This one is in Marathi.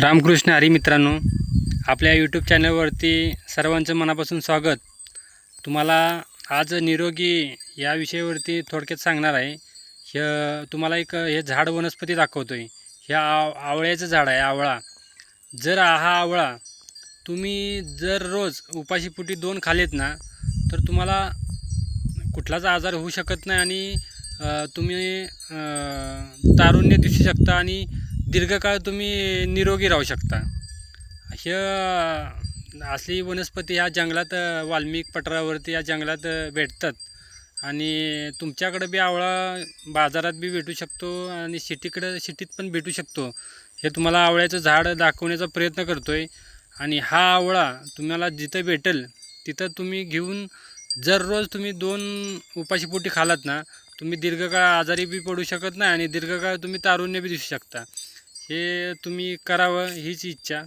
रामकृष्ण हरी मित्रांनो आपल्या यूट्यूब चॅनलवरती सर्वांचं मनापासून स्वागत. तुम्हाला आज निरोगी या विषयावरती थोडक्यात सांगणार आहे. हे तुम्हाला एक हे झाड वनस्पती दाखवतो आहे हे आव आवळ्याचं झाड आहे आवळा. जर हा आवळा तुम्ही जर रोज उपाशीपुटी दोन खालेत ना तर तुम्हाला कुठलाच आजार होऊ शकत नाही आणि तुम्ही तारुण्य दिसू शकता आणि दीर्घकाळ तुम्ही निरोगी राहू शकता. हे असली वनस्पती ह्या जंगलात वाल्मिक पठारावरती या जंगलात भेटतात. आणि तुमच्याकडं बी आवळा बाजारात बी भेटू शकतो आणि सिटीकडं सिटीत पण भेटू शकतो. हे तुम्हाला आवळ्याचं झाड दाखवण्याचा प्रयत्न करतो आहे आणि हा आवळा तुम्हाला जिथं भेटेल तिथं तुम्ही घेऊन जर रोज तुम्ही दोन उपाशीपोटी खालात ना तुम्ही दीर्घकाळ आजारी बी पडू शकत नाही आणि दीर्घकाळ तुम्ही तारुण्य बी दिसू शकता. हे तुम्ही करावं हीच इच्छा.